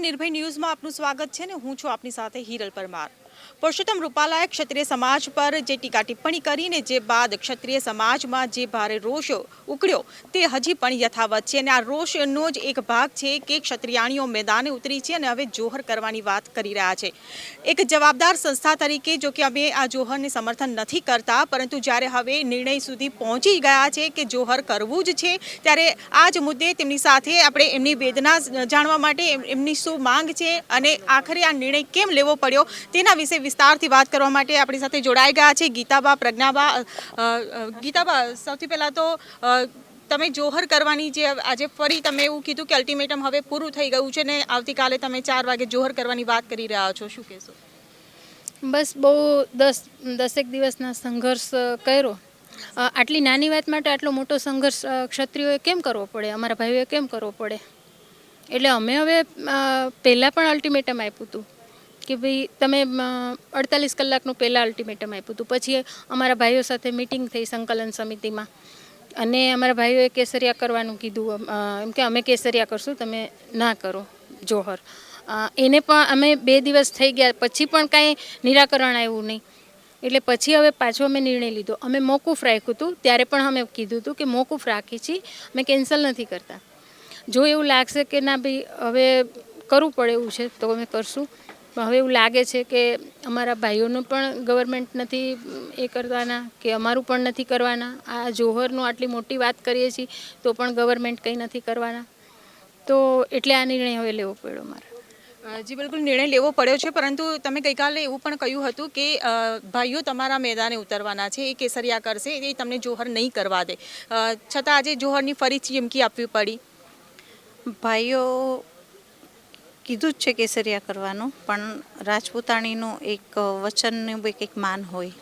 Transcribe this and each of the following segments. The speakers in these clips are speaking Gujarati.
નિર્ભય ન્યૂઝમાં આપનું સ્વાગત છે ને હું છું આપની સાથે હિરલ પરમાર. પુરુષોત્તમ રૂપાલાએ ક્ષત્રિય સમાજ પર જે ટીકા ટિપ્પણી કરીને જે બાદ ક્ષત્રિય સમાજમાં જે ભારે રોષ ઉકળ્યો તે હજી પણ યથાવત છે અને આ રોષનો જ એક ભાગ છે કે ક્ષત્રિયાણીઓ મેદાને ઉતરી છે અને હવે જોહર કરવાની વાત કરી રહ્યા છે. એક જવાબદાર સંસ્થા તરીકે જો કે અમે આ જોહરને સમર્થન નથી કરતા, પરંતુ જ્યારે હવે નિર્ણય સુધી પહોંચી ગયા છે કે જોહર કરવું જ છે, ત્યારે આ જ મુદ્દે તેમની સાથે આપણે એમની વેદના જાણવા માટે એમની શું માંગ છે અને આખરે આ નિર્ણય કેમ લેવો પડ્યો તેના વિશે વિસ્તારથી વાત કરવા માટે આપણી સાથે જોડાઈ ગયા છે. ગીતાબા, પ્રજ્ઞાબા ગીતાબા, સૌથી પહેલાં તો તમે જોહર કરવાની જે આજે ફરી તમે એવું કીધું કે અલ્ટિમેટમ હવે પૂરું થઈ ગયું છે ને આવતીકાલે તમે ચાર વાગે જોહર કરવાની વાત કરી રહ્યા છો. શું કહેશો? બસ બહુ દસ, દસેક દિવસના સંઘર્ષ કર્યો. આટલી નાની વાત માટે આટલો મોટો સંઘર્ષ ક્ષત્રિયોએ કેમ કરવો પડે? અમારા ભાઈઓએ કેમ કરવો પડે? એટલે અમે હવે પહેલાં પણ અલ્ટિમેટમ આપ્યું હતું. કે ભાઈ તમે અડતાલીસ કલાકનું પહેલાં અલ્ટિમેટમ આપ્યું હતું. પછી અમારા ભાઈઓ સાથે મિટિંગ થઈ સંકલન સમિતિમાં. અને અમારા ભાઈઓએ કેસરિયા કરવાનું કીધું. એમ કે અમે કેસરિયા કરશું, તમે ના કરો, જોહર. એને પણ અમે બે દિવસ થઈ ગયા. પછી પણ કાંઈ નિરાકરણ આવ્યું નહીં. એટલે પછી હવે પાછો અમે નિર્ણય લીધો. અમે મોકૂફ રાખ્યું હતું. ત્યારે પણ અમે કીધું હતું કે મોકૂફ રાખી છીએ અમે કેન્સલ નથી કરતા. જો એવું લાગશે કે ના ભાઈ, હવે કરવું પડે એવું છે, તો અમે કરશું. પણ હવે એવું લાગે છે કે અમારા ભાઈઓનું પણ ગવર્મેન્ટ નથી એ કરવાના કે અમારું પણ નથી કરવાના. આ જોહરનું આટલી મોટી વાત કરીએ છીએ તો પણ ગવર્મેન્ટ કંઈ નથી કરવાના. તો એટલે આ નિર્ણય હવે લેવો પડ્યો મારે. જી બિલકુલ નિર્ણય લેવો પડ્યો છે પરંતુ તમે ગઈકાલે એવું પણ કહ્યું હતું કે ભાઈઓ તમારા મેદાને ઉતરવાના છે એ કેસરિયા કરશે એ તમને જોહર નહીં કરવા દે. છતાં આજે જોહરની ફરી ચીમકી આપવી પડી. ભાઈઓ કીધું જ છે કેસરિયા કરવાનું, પણ રાજપૂતાણીનું એક વચનનું કંઈક માન હોય.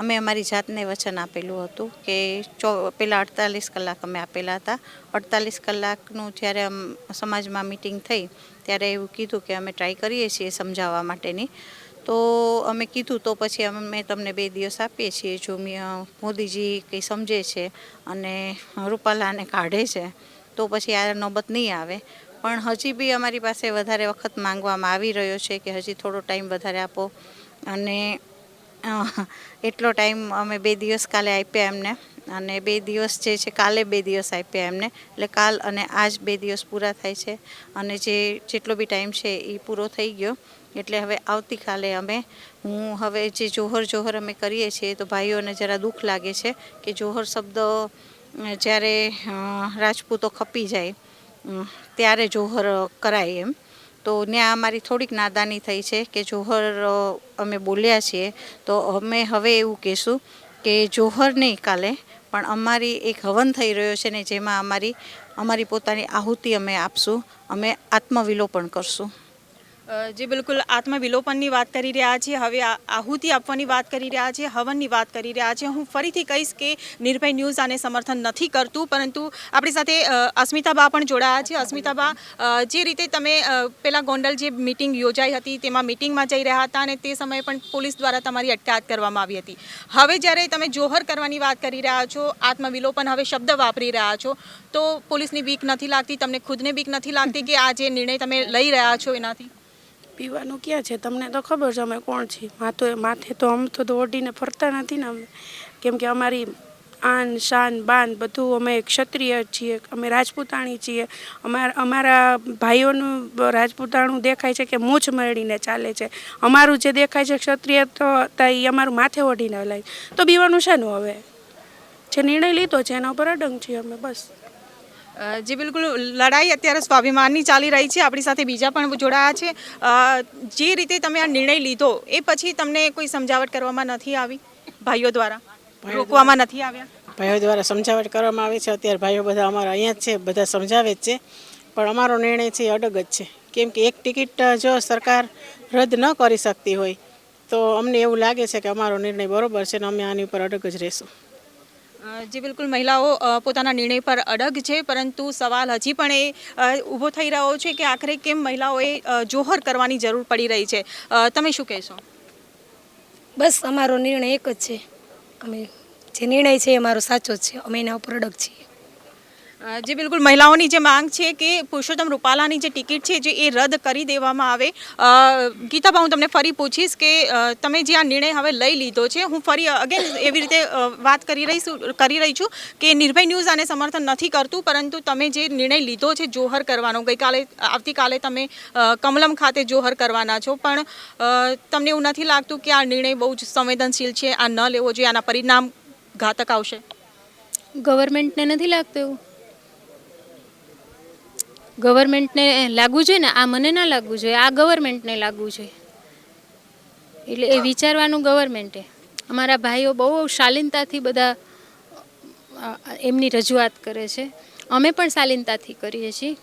અમે અમારી જાતને વચન આપેલું હતું કે ચો પહેલાં અડતાલીસ કલાક અમે આપેલા હતા. અડતાલીસ કલાકનું જ્યારે સમાજમાં મિટિંગ થઈ, ત્યારે એવું કીધું કે અમે ટ્રાય કરીએ છીએ સમજાવવા માટેની. તો અમે કીધું, તો પછી અમે તમને બે દિવસ આપીએ છીએ જો મોદીજી કંઈ સમજે છે અને રૂપાલાને કાઢે છે. તો પછી આ નોબત નહીં આવે. પણ હજી બી અમારી પાસે વધારે વખત માંગવામાં આવી રહ્યો છે કે હજી થોડો ટાઈમ વધારે આપો. અને એટલો ટાઈમ અમે બે દિવસ કાલે આપ્યા એમને. અને બે દિવસ જે છે કાલે બે દિવસ આપ્યા એમને. એટલે કાલ અને આજ બે દિવસ પૂરા થાય છે. અને જે, જેટલો બી ટાઈમ છે એ પૂરો થઈ ગયો. એટલે હવે આવતીકાલે અમે, હું હવે જે જોહર જોહર અમે કરીએ છીએ તો ભાઈઓને જરા દુઃખ લાગે છે કે જોહર શબ્દ જ્યારે રાજપૂતો ખપી જાય ત્યારે જોહર કરાય એમ. તો ત્યાં અમારી થોડીક નાદાની થઈ છે કે જોહર અમે બોલ્યા છીએ. તો અમે હવે એવું કહેશું કે જોહર નહીં કાલે, પણ અમારી એક હવન થઈ રહ્યો છે ને જેમાં અમારી અમારી પોતાની આહુતિ અમે આપશું. અમે આત્મવિલોપન કરશું. જે બિલકુલ આત્મવિલોપનની વાત કરી રહ્યા છીએ હવે આહુતિ આપવાની વાત કરી રહ્યા છીએ હવનની વાત કરી રહ્યા છીએ હું ફરીથી કહીશ કે નિર્ભય ન્યૂઝ આને સમર્થન નથી કરતું, પરંતુ આપણી સાથે અસ્મિતાબા પણ જોડાયા છે. અસ્મિતાબા જે રીતે તમે પેલા ગોંડલ જે મિટિંગ યોજાઈ હતી, તેમાં મિટિંગમાં જઈ રહ્યા હતા અને તે સમયે પણ પોલીસ દ્વારા તમારી અટકાયત કરવામાં આવી હતી. હવે જ્યારે તમે જોહર કરવાની વાત કરી રહ્યા છો, આત્મવિલોપન હવે શબ્દ વાપરી રહ્યા છો, તો પોલીસની બીક નથી લાગતી, તમને ખુદને બીક નથી લાગતી કે આ જે નિર્ણય તમે લઈ રહ્યા છો એનાથી? પીવાનું ક્યાં છે? તમને તો ખબર છે અમે કોણ છીએ. માથે માથે તો આમ તો ઓઢીને ફરતા નથી ને અમે. કેમ કે અમારી આન, શાન, બાન બધું અમે ક્ષત્રિય છીએ, અમે રાજપૂતાણી છીએ. અમાર, અમારા ભાઈઓનું રાજપૂતાણું દેખાય છે કે મૂછ મળીને ચાલે છે. અમારું જે દેખાય છે ક્ષત્રિય તો એ અમારું માથે ઓઢીને લાય તો બીવાનું શાનું હવે? જે નિર્ણય લીધો છે એના ઉપર અડંગ છીએ અમે, બસ. જી બિલકુલ. લડાઈ અત્યારે સ્વાભિમાનની ચાલી રહી છે. આપણી સાથે બીજા પણ જોડાયા છે. જે રીતે તમે આ નિર્ણય લીધો એ પછી તમને કોઈ સમજાવટ કરવામાં નથી આવી? ભાઈઓ દ્વારા? રોકવામાં નથી આવ્યા? ભાઈઓ દ્વારા સમજાવટ કરવામાં આવે છે. અત્યારે ભાઈઓ બધા અમારા અહીંયા જ છે બધા સમજાવે જ છે. પણ અમારો નિર્ણય છે એ અડગ જ છે. કેમ કે એક ટિકિટ જો સરકાર રદ ન કરી શકતી હોય તો અમને એવું લાગે છે કે અમારો નિર્ણય બરોબર છે ને અમે આની ઉપર અડગ જ રહેશું. જી બિલકુલ, મહિલાઓ પોતાના નિર્ણય પર અડગ છે, પરંતુ સવાલ હજી પણ એ ઊભો થઈ રહ્યો છે કે આખરે કેમ મહિલાઓએ જોહર કરવાની જરૂર પડી રહી છે. તમે શું કહેશો? બસ, અમારો નિર્ણય એક જ છે. અમે જે નિર્ણય છે એ અમારો સાચો જ છે. અમે એના ઉપર અડગ છીએ. જે બિલકુલ મહિલાઓની જે માંગ છે કે પુરુષોત્તમ રૂપાલાની જે ટિકિટ છે જે એ રદ કરી દેવામાં આવે. ગીતાબા, હું તમને ફરી પૂછીશ કે તમે જે આ નિર્ણય હવે લઈ લીધો છે, હું ફરી અગેન એવી રીતે વાત કરી રહી કરી રહી છું કે નિર્ભય ન્યૂઝ આને સમર્થન નથી કરતું, પરંતુ તમે જે નિર્ણય લીધો છે જોહર કરવાનો, ગઈકાલે, આવતીકાલે તમે કમલમ ખાતે જોહર કરવાના છો. પણ તમને એવું નથી લાગતું કે આ નિર્ણય બહુ જ સંવેદનશીલ છે, આ ન લેવો જોઈએ, આના પરિણામ ઘાતક આવશે? ગવર્મેન્ટને નથી લાગતું એવું? ગવર્મેન્ટને લાગવું જોઈએ ને? આ મને ના લાગવું જોઈએ, આ ગવર્મેન્ટને લાગવું જોઈએ. એટલે એ વિચારવાનું ગવર્મેન્ટે. અમારા ભાઈઓ બહુ શાલીનતાથી બધા એમની રજૂઆત કરે છે. અમે પણ શાલીનતાથી કરીએ છીએ.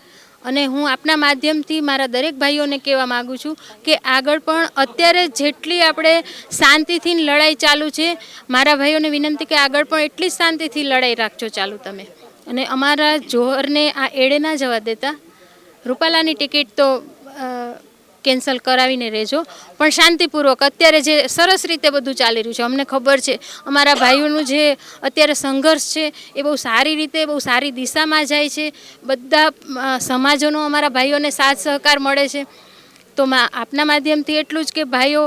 અને હું આપના માધ્યમથી મારા દરેક ભાઈઓને કહેવા માગું છું કે આગળ પણ અત્યારે જેટલી આપણે શાંતિથી લડાઈ ચાલુ છે, મારા ભાઈઓને વિનંતી કે આગળ પણ એટલી જ શાંતિથી લડાઈ રાખજો ચાલુ તમે. અને અમારા જોહરને આ એડે ના જવા દેતા. રૂપાલાની ટિકિટ તો કેન્સલ કરાવીને રહેજો. પણ શાંતિપૂર્વક, અત્યારે જે સરસ રીતે બધું ચાલી રહ્યું છે, અમને ખબર છે, અમારા ભાઈઓનું જે અત્યારે સંઘર્ષ છે, એ બહુ સારી રીતે, બહુ સારી દિશામાં જાય છે. બધા સમાજોનો અમારા ભાઈઓને સાથ સહકાર મળે છે. તો મા, આપના માધ્યમથી એટલું જ કે ભાઈઓ,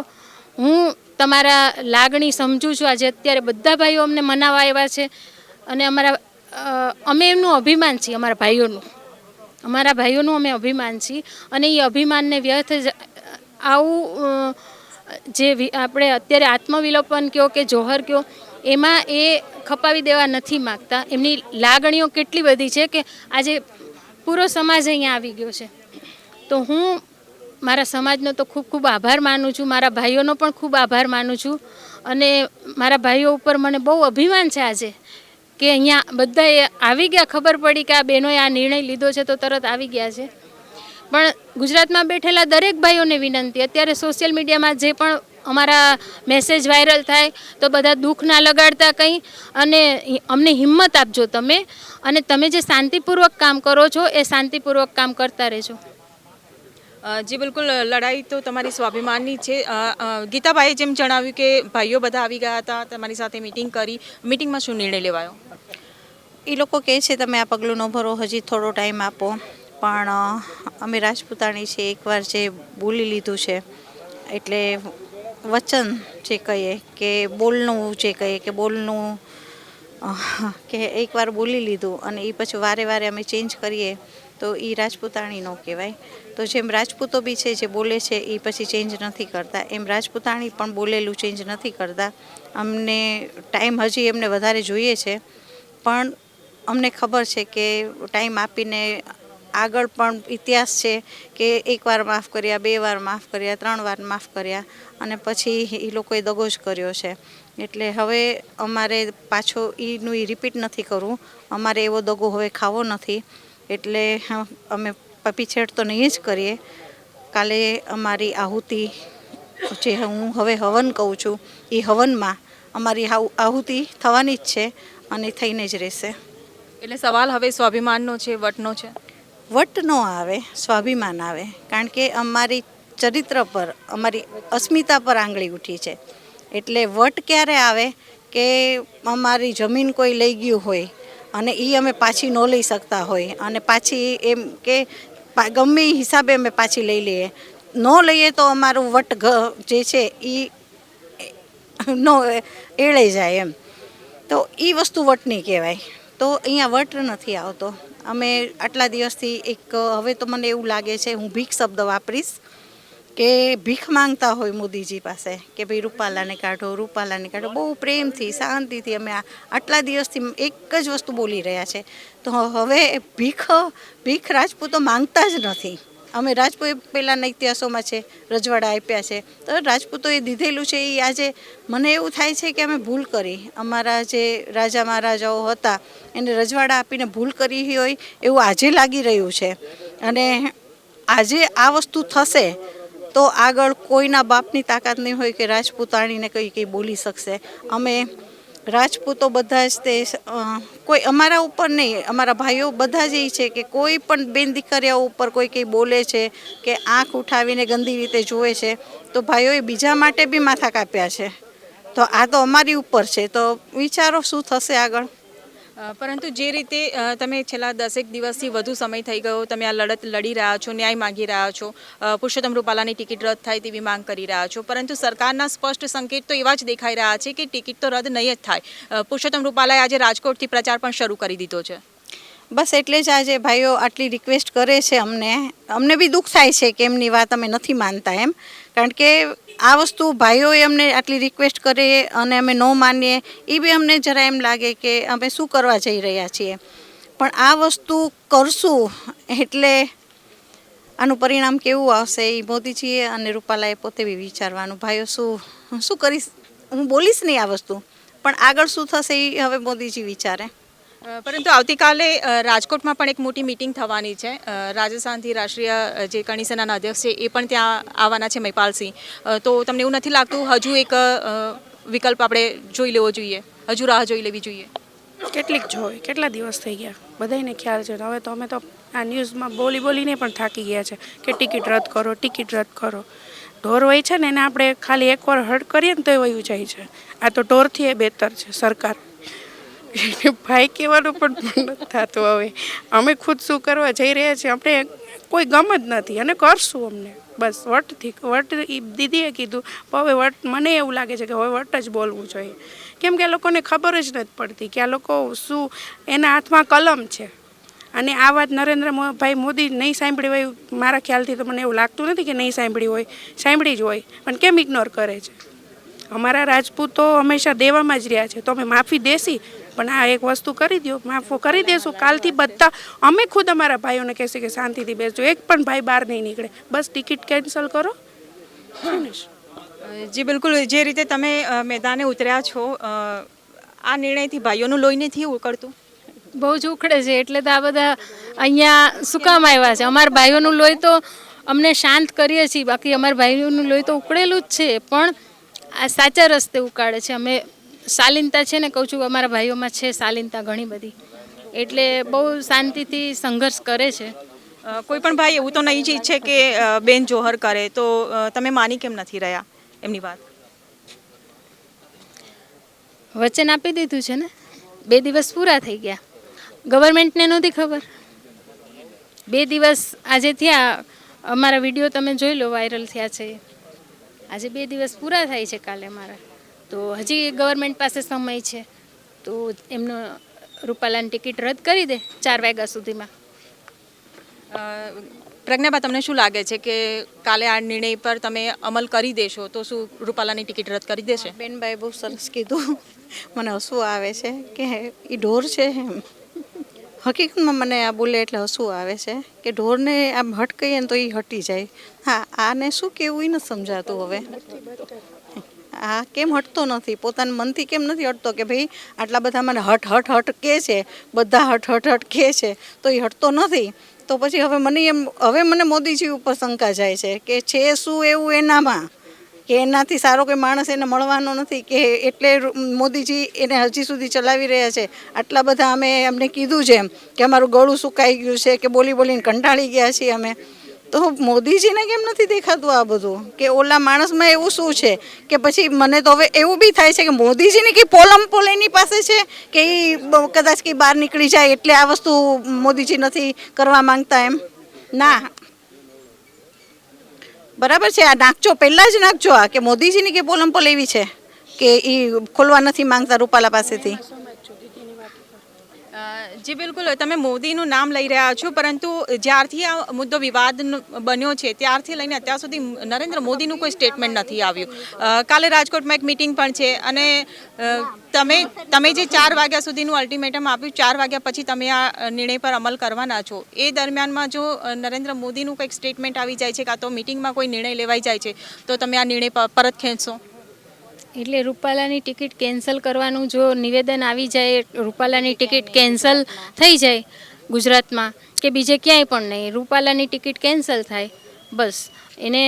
હું તમારા લાગણી સમજું છું. આજે અત્યારે બધા ભાઈઓ અમને મનાવા આવ્યા છે. અને અમારા અમે એમનું અભિમાન છીએ, અમારા ભાઈઓનું. અમારા ભાઈઓનું અમે અભિમાન છીએ અને એ અભિમાનને વ્યર્થ આવું જે આપણે અત્યારે આત્મવિલોપન કયો કે જોહર કયો, એમાં એ ખપાવી દેવા નથી માગતા. એમની લાગણીઓ કેટલી બધી છે કે આજે પૂરો સમાજ અહીંયા આવી ગયો છે. તો હું મારા સમાજનો તો ખૂબ ખૂબ આભાર માનું છું, મારા ભાઈઓનો પણ ખૂબ આભાર માનું છું અને મારા ભાઈઓ ઉપર મને બહુ અભિમાન છે આજે કે અહીંયા બધાએ આવી ગયા, ખબર પડી કે આ બહેનોએ આ નિર્ણય લીધો છે તો તરત આવી ગયા છે. પણ ગુજરાતમાં બેઠેલા દરેક ભાઈઓને વિનંતી, અત્યારે સોશિયલ મીડિયામાં જે પણ અમારા મેસેજ વાયરલ થાય, તો બધા દુઃખ ના લગાડતા કંઈ, અને અમને હિંમત આપજો તમે, અને તમે જે શાંતિપૂર્વક કામ કરો છો, એ શાંતિપૂર્વક કામ કરતા રહેજો. જી બિલકુલ લડાઈ તો તમારી સ્વાભિમાનની છે. ગીતાભાઈએ જેમ જણાવ્યું કે ભાઈઓ બધા આવી ગયા હતા, તમારી સાથે મિટિંગ કરી. મિટિંગમાં શું નિર્ણય લેવાયો? એ લોકો કહે છે, તમે આ પગલું ન ભરો, હજી થોડો ટાઈમ આપો. પણ અમે રાજપૂતાણી છે, એકવાર જે બોલી લીધું છે, એટલે વચન જે કહીએ કે બોલનું જે કહીએ કે બોલનું કે એકવાર બોલી લીધું અને એ પછી વારે વારે અમે ચેન્જ કરીએ તો એ રાજપૂતાણી ન કહેવાય. તો જેમ રાજપૂતો બી છે, જે બોલે છે એ પછી ચેન્જ નથી કરતા. એમ રાજપૂતાણી પણ બોલેલું ચેન્જ નથી કરતા. અમને ટાઈમ હજી એમને વધારે જોઈએ છે. પણ અમને ખબર છે કે ટાઈમ આપીને આગળ પણ ઇતિહાસ છે કે એકવાર માફ કર્યા, બે વાર માફ કર્યા, ત્રણ વાર માફ કર્યા અને પછી એ લોકોએ દગો જ કર્યો છે. એટલે હવે અમારે પાછો એનું એ રિપીટ નથી કરવું. અમારે એવો દગો હવે ખાવો નથી. એટલે અમે પીછેડ તો નહીં જ કરીએ. કાલે અમારી આહુતિ જે હું હવે હવન કહું છું એ હવનમાં અમારી આહુતિ થવાની જ છે અને થઈને જ રહેશે. એટલે સવાલ હવે સ્વાભિમાનનો છે વટનો છે? વટ ન આવે સ્વાભિમાન આવે. કારણ કે અમારી ચરિત્ર પર અમારી અસ્મિતા પર આંગળી ઉઠી છે. એટલે વટ ક્યારે આવે કે અમારી જમીન કોઈ લઈ ગયું હોય અને એ અમે પાછી ન લઈ શકતા હોય. અને પાછી એમ કે ગમે હિસાબે અમે પાછી લઈ લઈએ. ન લઈએ તો અમારું વટ જે છે એ નો, એળે જાય એમ. તો એ વસ્તુ વટની કહેવાય. તો અહીંયા વટ નથી આવતો. અમે આટલા દિવસથી એક, હવે તો મને એવું લાગે છે હું ભીખ શબ્દ વાપરીશ. કે ભીખ માંગતા હોય મોદીજી પાસે, કે ભાઈ રૂપાલાને કાઢો રૂપાલાને કાઢો. બહુ પ્રેમથી, શાંતિથી અમે આટલા દિવસથી એક જ વસ્તુ બોલી રહ્યા છે. તો હવે ભીખ ભીખ રાજપૂતો માંગતા જ નથી. અમે રાજપૂત પહેલાંના ઇતિહાસોમાં છે, રજવાડા આપ્યા છે. તો રાજપૂતોએ દીધેલું છે, એ આજે મને એવું થાય છે કે અમે ભૂલ કરી. અમારા જે રાજા મહારાજાઓ હતા, એને રજવાડા આપીને ભૂલ કરી હોય એવું આજે લાગી રહ્યું છે. અને આજે આ વસ્તુ થશે તો આગળ કોઈના બાપની તાકાત નહીં હોય કે રાજપૂતાણીને કંઈ કંઈ બોલી શકશે. અમે રાજપૂતો બધા જ તે કોઈ અમારા ઉપર નહીં, અમારા ભાઈઓ બધા જ એ છે કે કોઈ પણ બેન દીકરીઓ ઉપર કોઈ કંઈ બોલે છે કે આંખ ઉઠાવીને ગંદી રીતે જુએ છે, તો ભાઈઓએ બીજા માટે બી માથા કાપ્યા છે. તો આ તો અમારી ઉપર છે. તો વિચારો શું થશે આગળ? પરંતુ જે રીતે તમે છેલ્લા દસેક દિવસથી વધુ સમય થઈ ગયો, તમે આ લડત લડી રહ્યા છો, ન્યાય માંગી રહ્યા છો પુરુષોત્તમ રૂપાલાની ટિકિટ રદ થાય તેવી માંગ કરી રહ્યા છો, પરંતુ સરકારના સ્પષ્ટ સંકેત તો એવા જ દેખાઈ રહ્યા છે કે ટિકિટ તો રદ નહીં જ થાય. પુરુષોત્તમ રૂપાલાએ આજે રાજકોટથી પ્રચાર પણ શરૂ કરી દીધો છે. બસ એટલે જ આજે ભાઈઓ આટલી રિક્વેસ્ટ કરે છે અમને. અમને બી દુઃખ થાય છે કે એમની વાત અમે નથી માનતા એમ. કારણ કે આ વસ્તુ ભાઈઓએ અમને આટલી રિક્વેસ્ટ કરે અને અમે ન માનીએ, એ બી અમને જરા એમ લાગે કે અમે શું કરવા જઈ રહ્યા છીએ. પણ આ વસ્તુ કરશું એટલે આનું પરિણામ કેવું આવશે એ મોદીજીએ અને રૂપાલાએ પોતે બી વિચારવાનું. ભાઈઓ, શું શું કરીશ? હું બોલીશ નહીં આ વસ્તુ, પણ આગળ શું થશે એ હવે મોદીજી વિચારે. પરંતુ આવતીકાલે રાજકોટમાં પણ એક મોટી મિટિંગ થવાની છે. રાજસ્થાનથી રાષ્ટ્રીય જે કરણી અધ્યક્ષ છે, એ પણ ત્યાં આવવાના છે મહિપાલસિંહ તો તમને એવું નથી લાગતું હજુ એક વિકલ્પ આપણે જોઈ લેવો જોઈએ? હજુ રાહ જોઈ લેવી જોઈએ? કેટલીક જોઈ. કેટલા દિવસ થઈ ગયા? બધાને ખ્યાલ છે. હવે તો અમે તો આ ન્યૂઝમાં બોલી બોલીને પણ થાકી ગયા છે કે ટિકિટ રદ કરો, ટિકિટ રદ કરો. ઢોર હોય છે ને, એને આપણે ખાલી એકવાર હર્ટ કરીએ ને તો વયું જાય છે. આ તો ઢોરથી એ બહેતર છે, સરકાર. ભાઈ કહેવાનું પણ થતું હવે. અમે ખુદ શું કરવા જઈ રહ્યા છીએ? આપણે કોઈ ગમ જ નથી. અને કરશું અમને. બસ, વટથી, વટ દીદીએ કીધું હવે વટ, મને એવું લાગે છે કે હવે વટ જ બોલવું જોઈએ. કેમ કે આ લોકોને ખબર જ નથી પડતી કે આ લોકો શું એના હાથમાં કલમ છે. અને આ વાત નરેન્દ્ર ભાઈ મોદી નહીં સાંભળી હોય મારા ખ્યાલથી તો મને એવું લાગતું નથી કે નહીં સાંભળી હોય. સાંભળી જ હોય. પણ કેમ ઇગ્નોર કરે છે? અમારા રાજપૂતો હંમેશા દેવામાં જ રહ્યા છે. તો અમે માફી દેશી? પણ આ એક વસ્તુ કરી દો માફો કરી દેશું. કાલથી બધા અમે ખુદ અમારા ભાઈઓને કહેશે કે શાંતિથી બેસજો. એક પણ ભાઈ બહાર નહીં નીકળે. બસ ટિકિટ કેન્સલ કરો. જી બિલકુલ. જે રીતે તમે મેદાને ઉતર્યા છો આ નિર્ણયથી ભાઈઓનું લોહી નથી ઉકળતું? બહુ જ ઉખડે છે. એટલે તો આ બધા અહીંયા શું કામ આવ્યા છે? અમારા ભાઈઓનું લોહી તો અમને શાંત કરીએ છીએ. બાકી અમારા ભાઈઓનું લોહી તો ઉકળેલું જ છે. પણ આ સાચા રસ્તે ઉકાળે છે. અમે શાલીનતા છે ને કહું છું અમારા ભાઈઓમાં છે શાલીનતા ઘણી બધી. એટલે બહુ શાંતિથી સંઘર્ષ કરે છે. કોઈ પણ ભાઈ એવું તો નહીં જ ઈચ્છે કે બેન જોહર કરે. તો તમે માની કેમ નથી રહ્યા? એમની વાત. વચન આપી દીધું છે ને? બે દિવસ પૂરા થઈ ગયા. ગવર્મેન્ટને નહોતી ખબર? બે દિવસ આજે થયા. અમારા વીડિયો તમે જોઈ લો વાયરલ થયા છે. આજે બે દિવસ પૂરા થાય છે કાલે મારા. તો હજી ગવર્મેન્ટ પાસે સમય છે. તો એમનો રૂપાલાની ટિકિટ રદ કરી દે ચાર વાગ્યા સુધીમાં. પ્રજ્ઞાબા તમને શું લાગે છે કે કાલે આ નિર્ણય પર તમે અમલ કરી દેશો તો શું રૂપાલાની ટિકિટ રદ કરી દેશે? બેનભાઈ બહુ સરસ કીધું. મને હસવું આવે છે કે એ ઢોર છે એમ. હકીકતમાં મને આ બોલે એટલે હસવું આવે છે કે ઢોરને આમ હટ ને તો એ હટી જાય. હા આને શું કહેવું એ નથી સમજાતું હવે. આ કેમ હટતો નથી? પોતાના મનથી કેમ નથી હટતો કે ભાઈ આટલા બધા મને હટ હટ હટ કે છે, બધા હટ હટ હટ કે છે, તો એ હટતો નથી? તો પછી હવે મને એમ, હવે મને મોદીજી ઉપર શંકા જાય છે કે છે શું એવું એનામાં? કે એનાથી સારો કોઈ માણસ એને મળવાનો નથી? કે એટલે મોદીજી એને હજી સુધી ચલાવી રહ્યા છે? આટલા બધા અમે એમને કીધું છે એમ કે અમારું ગળું સુકાઈ ગયું છે, કે બોલી બોલીને કંટાળી ગયા છીએ અમે. તો મોદીજીને કેમ નથી દેખાતું આ બધું? કે ઓલા માણસમાં એવું શું છે? કે પછી મને તો હવે એવું બી થાય છે કે મોદીજીની કે પોલમ પોલ પાસે છે? કે એ કદાચ કે બહાર નીકળી જાય એટલે આ વસ્તુ મોદીજી નથી કરવા માંગતા એમ? ના. બરાબર છે? આ નાખજો, પહેલાં જ નાખજો આ. કે મોદીજીની કે પોલમ પોલ એવી છે? કે એ ખોલવા નથી માંગતા રૂપાલા પાસેથી? જી, બિલકુલ. તમે મોદીનું નામ લઈ રહ્યા છો, પરંતુ જ્યારથી આ મુદ્દો વિવાદ બન્યો છે, ત્યારથી લઈને અત્યાર સુધી નરેન્દ્ર મોદીનું કોઈ સ્ટેટમેન્ટ નથી આવ્યું. કાલે રાજકોટમાં એક મિટિંગ પણ છે, અને તમે તમે જે ચાર વાગ્યા સુધીનું અલ્ટિમેટમ આપ્યું, ચાર વાગ્યા પછી તમે આ નિર્ણય પર અમલ કરવાના છો. એ દરમિયાનમાં જો નરેન્દ્ર મોદીનું કંઈક સ્ટેટમેન્ટ આવી જાય છે, કાં તો મિટિંગમાં કોઈ નિર્ણય લેવાઈ જાય છે, તો તમે આ નિર્ણય પરત ખેંચશો? એટલે રૂપાલાની ટિકિટ કેન્સલ કરવાનું જો નિવેદન આવી જાય, રૂપાલાની ટિકિટ કેન્સલ થઈ જાય ગુજરાતમાં કે બીજે ક્યાંય પણ નહીં, રૂપાલાની ટિકિટ કેન્સલ થાય, બસ. એને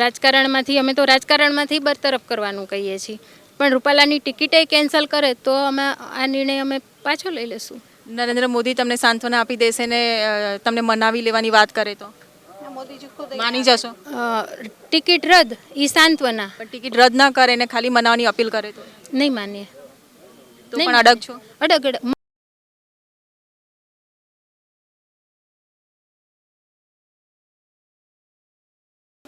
રાજકારણમાંથી, અમે તો રાજકારણમાંથી બરતરફ કરવાનું કહીએ છીએ. પણ રૂપાલાની ટિકિટે કેન્સલ કરે તો અમે આ નિર્ણય અમે પાછો લઈ લઈશું. નરેન્દ્ર મોદી તમને સાંત્વના આપી દેશે ને તમને મનાવી લેવાની વાત કરે તો? મોદીજી ખુદ માની જશો? ટિકિટ રદ ઈ સાંત્વના. પણ ટિકિટ રદ ના કરે ને ખાલી મનાવવાની અપીલ કરે તો? નહીં માનીએ. તો પણ અડગ છો? અડગ અડગ.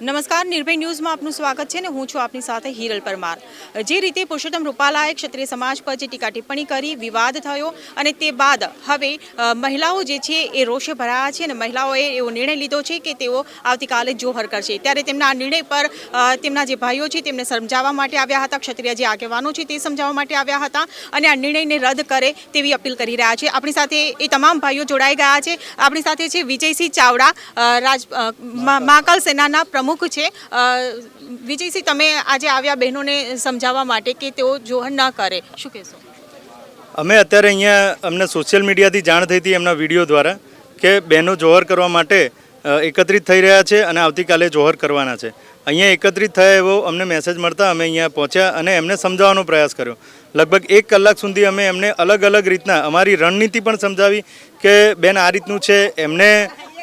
નમસ્કાર, નિર્ભય ન્યૂઝમાં આપનું સ્વાગત છે ને હું છું આપની સાથે હિરલ પરમાર. જે રીતે પુરુષોત્તમ રૂપાલાએ ક્ષત્રિય સમાજ પર જે ટીકા ટિપ્પણી કરી, વિવાદ થયો અને તે બાદ હવે મહિલાઓ જે છે એ રોષે ભરાયા છે અને મહિલાઓએ એવો નિર્ણય લીધો છે કે તેઓ આવતીકાલે જોહર કરશે. ત્યારે તેમના આ નિર્ણય પર તેમના જે ભાઈઓ છે તેમને સમજાવવા માટે આવ્યા હતા, ક્ષત્રિય જે આગેવાનો છે તે સમજાવવા માટે આવ્યા હતા અને આ નિર્ણયને રદ કરે તેવી અપીલ કરી રહ્યા છે. આપણી સાથે એ તમામ ભાઈઓ જોડાઈ ગયા છે. આપણી સાથે છે વિજયસિંહ ચાવડા રાજ મહાકાલ સેનાના પ્રમુખ છે. અ, વિજયસિંહ તમે આજે આવ્યા બહેનોને સમજાવવા માટે કે તેઓ જોહન ના કરે. શું કહેશો? અમે અત્યારે અહીંયા અમને સોશિયલ મીડિયાથી જાણ થઈ હતી એમના વીડિયો દ્વારા કે બહેનો જોહર કરવા માટે એકત્રિત થઈ રહ્યા છે અને આવતીકાલે જોહર કરવાના છે. અહીંયા એકત્રિત થયા એવો અમને મેસેજ મળતા અમે અહીંયા પહોંચ્યા અને એમને સમજાવવાનો પ્રયાસ કર્યો. લગભગ એક કલાક સુધી અમે એમને અલગ અલગ રીતના અમારી રણનીતિ પણ સમજાવી કે બેન આ રીતનું છે. એમને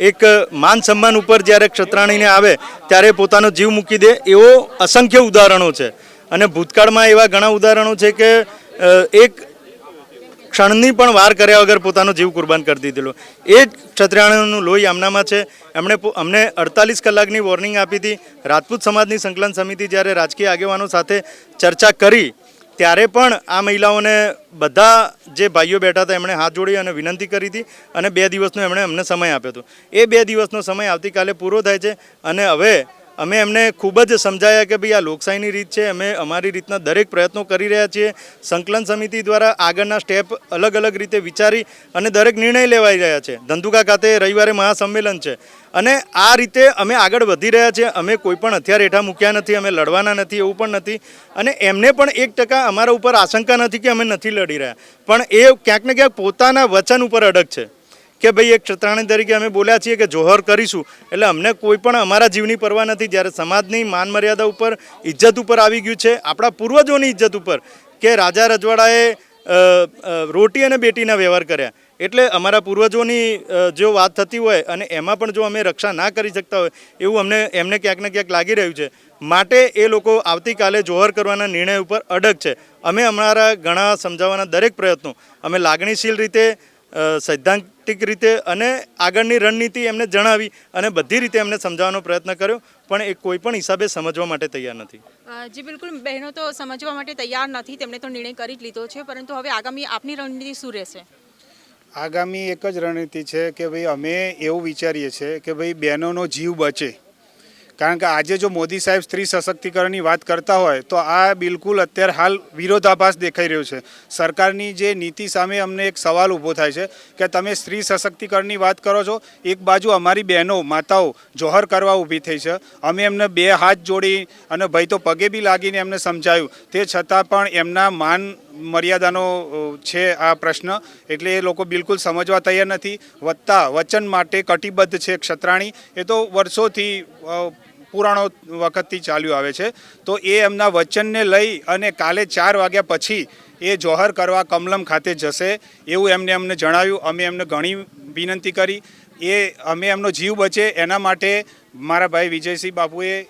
એક માન સન્માન ઉપર જ્યારે ક્ષત્રાણીને આવે, ત્યારે પોતાનો જીવ મૂકી દે એવો અસંખ્ય ઉદાહરણો છે. અને ભૂતકાળમાં એવા ઘણા ઉદાહરણો છે કે એક ક્ષણની પણ વાર કર્યા વગર પોતાનો જીવ કુરબાન કરી દીધેલો. એ જ ક્ષત્રિયાણીનું લોહી આમનામાં છે. એમણે અમને અડતાલીસ કલાકની વોર્નિંગ આપી હતી. રાજપૂત સમાજની સંકલન સમિતિ જ્યારે રાજકીય આગેવાનો સાથે ચર્ચા કરી ત્યારે પણ આ મહિલાઓને બધા જે ભાઈઓ બેઠા હતા, એમણે હાથ જોડી અને વિનંતી કરી હતી અને બે દિવસનો એમણે અમને સમય આપ્યો હતો. એ બે દિવસનો સમય આવતીકાલે પૂરો થાય છે અને હવે અમે એમને ખૂબ જ સમજાયા કે ભાઈ આ લોકશાહીની રીત છે. અમે અમારી રીતના દરેક પ્રયત્નો કરી રહ્યા છીએ. સંકલન સમિતિ દ્વારા આગળના સ્ટેપ અલગ અલગ રીતે વિચારી અને દરેક નિર્ણય લેવાઈ રહ્યા છે. ધંધુકા ખાતે રવિવારે મહાસંમેલન છે. અને આ રીતે અમે આગળ વધી રહ્યા છીએ. અમે કોઈ પણ હથિયાર હેઠા મૂક્યા નથી. અમે લડવાના નથી, એવું પણ નથી. અને એમને પણ એક ટકા અમારા ઉપર આશંકા નથી કે અમે નથી લડી રહ્યા. પણ એ ક્યાંક ને ક્યાંક પોતાના વચન ઉપર અડગ છે. કે ભાઈ એક ક્ષત્રાણી તરીકે અમે બોલ્યા છીએ કે જોહર કરીશું. એટલે અમને કોઈ પણ અમારા જીવની પરવા નથી. જ્યારે સમાજની માન મર્યાદા ઉપર ઇજ્જત ઉપર આવી ગયું છે આપણા પૂર્વજોની ઇજ્જત ઉપર કે રાજા રજવાડાએ રોટી અને બેટીના વ્યવહાર કર્યા. એટલે અમારા પૂર્વજોની જો વાત થતી હોય અને એમાં પણ જો અમે રક્ષા ના કરી શકતા હોય એવું અમને એમને ક્યાંક ને ક્યાંક લાગી રહ્યું છે. માટે એ લોકો આવતીકાલે જોહર કરવાના નિર્ણય ઉપર અડગ છે. અમે અમારા ઘણા સમજાવવાના દરેક પ્રયત્નો અમે લાગણીશીલ રીતે અ, સૈદ્ધાંતિક રીતે અને આગળની રણનીતિ એમને જણાવી અને બધી રીતે એમને સમજાવવાનો પ્રયત્ન કર્યો પણ એ કોઈ પણ હિસાબે સમજવા માટે તૈયાર નથી. જી બિલકુલ બહેનો તો સમજવા માટે તૈયાર નથી તેમણે તો નિર્ણય કરી જ લીધો છે પરંતુ હવે આગામી આપની રણનીતિ શું રહેશે? આગામી એક જ રણનીતિ છે કે ભાઈ અમે એવું વિચારીએ છીએ કે ભાઈ બહેનોનો જીવ બચે. કારણ કે આજે જો મોદી સાહેબ સ્ત્રી સશક્તિકરણની વાત કરતા હોય, તો આ બિલકુલ અત્યારે હાલ વિરોધાભાસ દેખાઈ રહ્યો છે. સરકારની જે નીતિ સામે અમને એક સવાલ ઊભો થાય છે કે તમે સ્ત્રી સશક્તિકરણની વાત કરો છો, એક બાજુ અમારી બહેનો, માતાઓ જોહર કરવા ઊભી થઈ છે. અમે એમને બે હાથ જોડી અને ભાઈ તો પગે બી લાગીને એમને સમજાયું. તે છતાં પણ એમના માન મર્યાદાનો છે આ પ્રશ્ન. એટલે એ લોકો બિલકુલ સમજવા તૈયાર નથી. વત્તા વચન માટે કટિબદ્ધ છે ક્ષત્રાણી. એ તો વર્ષોથી પુરાણો વખતથી ચાલ્યું આવે છે. તો એ એમના વચનને લઈ અને કાલે ચાર વાગ્યા પછી એ જોહર કરવા કમલમ ખાતે જશે એવું એમને અમને જણાવ્યું. અમે એમને ઘણી વિનંતી કરી. એ, અમે એમનો જીવ બચે એના માટે મારા ભાઈ વિજયસિંહ બાપુએ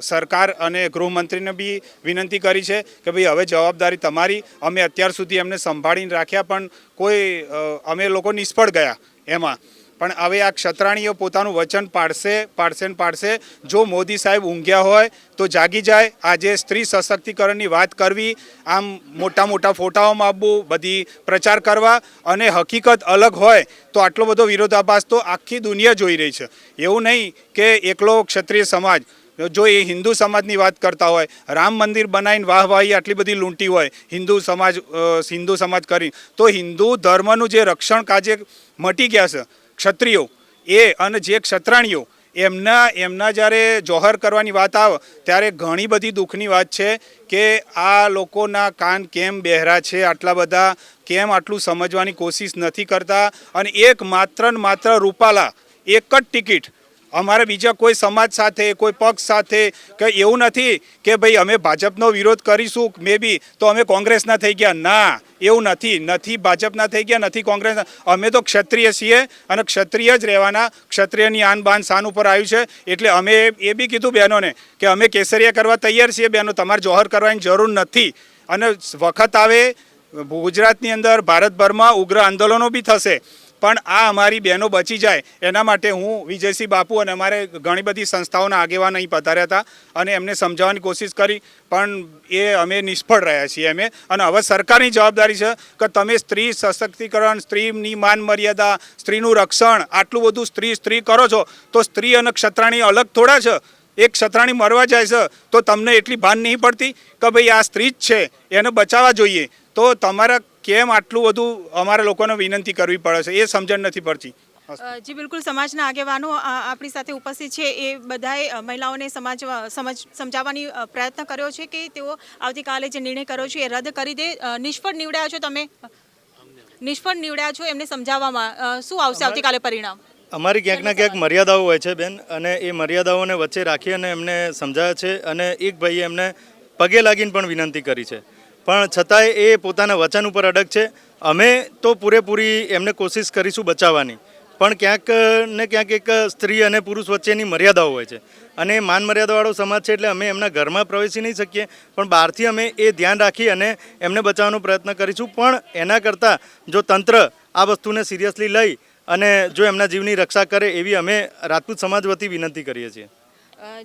સરકાર અને ગૃહમંત્રીને બી વિનંતી કરી છે કે ભાઈ હવે જવાબદારી તમારી, અમે અત્યાર સુધી એમને સંભાળીને રાખ્યા પણ કોઈ અમે લોકો નિષ્ફળ ગયા એમાં. પણ હવે આ ક્ષત્રાણીઓ પોતાનું વચન પાડશે પાડશે ને પાડશે. જો મોદી સાહેબ ઊંઘ્યા હોય તો જાગી જાય. આજે સ્ત્રી સશક્તિકરણની વાત કરવી, આમ મોટા મોટા ફોટાઓમાં આપવું બધી પ્રચાર કરવા અને હકીકત અલગ હોય તો આટલો બધો વિરોધાભાસ તો આખી દુનિયા જોઈ રહી છે. એવું નહીં કે એકલો ક્ષત્રિય સમાજ, જો એ હિન્દુ સમાજની વાત કરતા હોય, રામ મંદિર બનાવીને વાહવાહી આટલી બધી લૂંટી હોય, હિન્દુ સમાજ હિન્દુ સમાજ કરી તો હિન્દુ ધર્મનું જે રક્ષણ કાજે મટી ગયા છે ક્ષત્રિયો, એ અને જે ક્ષત્રાણીઓ, એમના એમના જ્યારે જોહર કરવાની વાત આવે, ત્યારે ઘણી બધી દુઃખની વાત છે કે આ લોકોના કાન કેમ બહેરા છે, આટલા બધા કેમ આટલું સમજવાની કોશિશ નથી કરતા, અને એક માત્ર ને માત્ર રૂપાલા, એક જ ટિકિટ અમારે બીજા કોઈ સમાજ સાથે, કોઈ પક્ષ સાથે કે એવું નથી કે ભાઈ અમે ભાજપનો વિરોધ કરીશું મે બી તો અમે કોંગ્રેસના થઈ ગયા. ના, એવું નથી. નથી ભાજપના થઈ ગયા, નથી કોંગ્રેસના. અમે તો ક્ષત્રિય છીએ અને ક્ષત્રિય જ રહેવાના. ક્ષત્રિયની આન બાન શાન ઉપર આવ્યું છે. એટલે અમે એ બી કીધું બહેનોને કે અમે કેસરિયા કરવા તૈયાર છીએ બહેનો, તમારે જોહર કરવાની જરૂર નથી. અને વખત આવે, ગુજરાતની અંદર ભારતભરમાં ઉગ્ર આંદોલનો બી થશે. પણ આ અમારી બહેનો બચી જાય, એના માટે હું વિજયસિંહ બાપુ અને અમારે ઘણી બધી સંસ્થાઓના આગેવાન અહીં પધાર્યા હતા અને એમને સમજાવવાની કોશિશ કરી, પણ એ અમે નિષ્ફળ રહ્યા છીએ અમે. અને હવે સરકારની જવાબદારી છે કે તમે સ્ત્રી સશક્તિકરણ, સ્ત્રીની માન મર્યાદા, સ્ત્રીનું રક્ષણ, આટલું બધું સ્ત્રી સ્ત્રી કરો છો, તો સ્ત્રી અને ક્ષત્રાણી અલગ થોડા છે. એક ક્ષત્રાણી મરવા જાય છે, તો તમને એટલી ભાન નહીં પડતી કે ભાઈ આ સ્ત્રી જ છે, એને બચાવવા જોઈએ. તો તમારા કેમ આટલું બધું અમારા લોકોને વિનંતી કરવી પડે છે? એ સમજણ નથી પડતી. જી બિલકુલ. સમાજના આગેવાનો આપણી સાથે ઉપસ્થિત છે. એ બધાએ મહિલાઓને સમાજ સમજ સમજાવવાની પ્રયત્ન કર્યો છે કે તેઓ આવતીકાલે જે નિર્ણય કર્યો છે એ રદ કરી દે. નિષ્ફળ નીવડ્યા છો તમે? નિષ્ફળ નીવડ્યા છો એમને સમજાવવામાં. શું આવશે આવતીકાલે પરિણામ? અમારી ક્યાંક ના ક્યાંક મર્યાદાઓ હોય છે બેન. અને એ મર્યાદાઓને વચ્ચે રાખી અને એમને સમજાવે છે. અને એક ભાઈએ એમને પગે લાગીને પણ વિનંતી કરી છે. પણ છતાંય એ પોતાના વચન ઉપર અડગ છે. અમે તો પૂરેપૂરી એમને કોશિશ કરીશું બચાવવાની. પણ ક્યાંક ને ક્યાંક એક સ્ત્રી અને પુરુષ વચ્ચેની મર્યાદાઓ હોય છે. અને માન મર્યાદાવાળો સમાજ છે એટલે અમે એમના ઘરમાં પ્રવેશી નહીં શકીએ. પણ બહારથી અમે એ ધ્યાન રાખી અને એમને બચાવવાનો પ્રયત્ન કરીશું. પણ એના કરતાં જો તંત્ર આ વસ્તુને સિરિયસલી લઈ અને જો એમના જીવની રક્ષા કરે એવી અમે રાજપૂત સમાજ વતી વિનંતી કરીએ છીએ.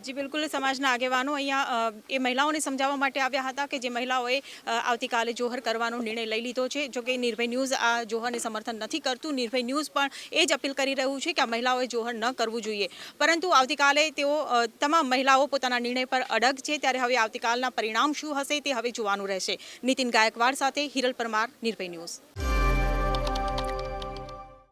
જી, બિલકુલ સમાજના આગેવાનો અહીંયા એ મહિલાઓને સમજાવવા માટે આવ્યા હતા કે જે મહિલાઓએ આવતીકાલે જોહર કરવાનો નિર્ણય લઈ લીધો છે. જો કે નિર્ભય ન્યૂઝ આ જોહરને સમર્થન નથી કરતું. નિર્ભય ન્યૂઝ પણ એ જ અપીલ કરી રહ્યું છે કે આ મહિલાઓએ જોહર ન કરવું જોઈએ. પરંતુ આવતીકાલે તેઓ તમામ મહિલાઓ પોતાના નિર્ણય પર અડગ છે. ત્યારે હવે આવતીકાલના પરિણામ શું હશે તે હવે જોવાનું રહેશે. નીતિન ગાયકવાડ સાથે હિરલ પરમાર, નિર્ભય ન્યૂઝ.